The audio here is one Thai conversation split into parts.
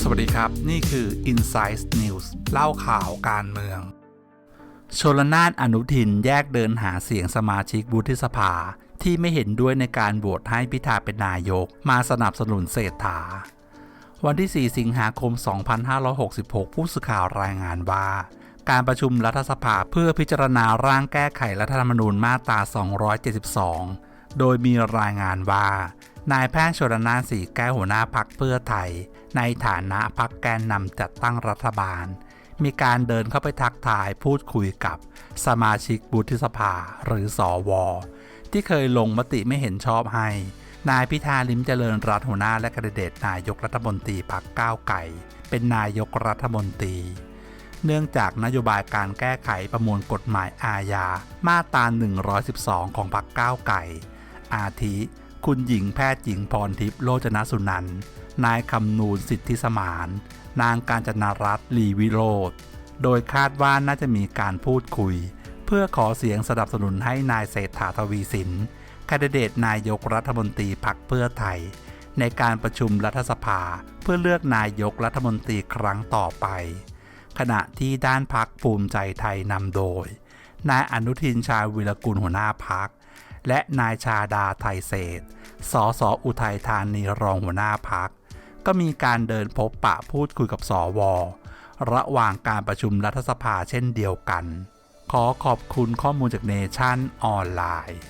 สวัสดีครับ นี่คือ Insight News เล่าข่าวการเมือง ชลนานอนุทินแยกเดินหาเสียงสมาชิกวุฒิสภา ที่ไม่เห็นด้วยในการโหวตให้พิธาเป็นนายก มาสนับสนุนเศรษฐาวันที่ 4 สิงหาคม 2566 ผู้สื่อข่าวรายงานว่า การประชุมรัฐสภาเพื่อพิจารณาร่างแก้ไขรัฐธรรมนูญมาตรา 272 โดยมีรายงานว่า นายแพทย์ชลนานสีแก้วหัวหน้าพักเพื่อไทย ในฐานะพักแกนนำจัดตั้งรัฐบาล มีการเดินเข้าไปทักทายพูดคุยกับสมาชิกบุฒิสภาหรือสอวอที่เคยลงมติไม่เห็นชอบให้ นายพิธาลิมเจริญรัตน์หัวหน้าและกระเดตนายกรัฐมนตรีพักก้าวไก่ เป็นนายกรัฐมนตรีเนื่องจากนโยบายการแก้ไขประมวลกฎหมายอาญา มาตรา 112 ของพรรคก้าวไก่ อาทิ คุณหญิงแพทย์หญิงพรทิพย์โลจนสุนันท์นายคำนูนสิทธิสมาน นางการจนารัตน์ลีวิโรธ โดยคาดว่าน่าจะมีการพูดคุย เพื่อขอเสียงสนับสนุนให้นายเศรษฐาทวีสินคนดิเดตนายกรัฐมนตรีพักเพื่อไทย ในการประชุมรัฐสภาเพื่อเลือกนายกรัฐมนตรีครั้งต่อไป ขณะที่ด้านพักภูมิใจไทยนำโดย นายอนุทินชาญวิรกุลหัวหน้าพัก และนายชาดาไทยเศษ สสอุทัยธานีรองหัวหน้าพัก ก็มีการเดินพบปะพูดคุยกับสอวระหว่างการประชุมรัฐสภาเช่นเดียวกัน ขอขอบคุณข้อมูลจากเนชั่นออนไลน์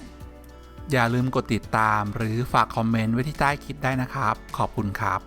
อย่าลืมกดติดตามหรือฝากคอมเมนต์ไว้ที่ใต้คลิปได้นะครับ ขอบคุณครับ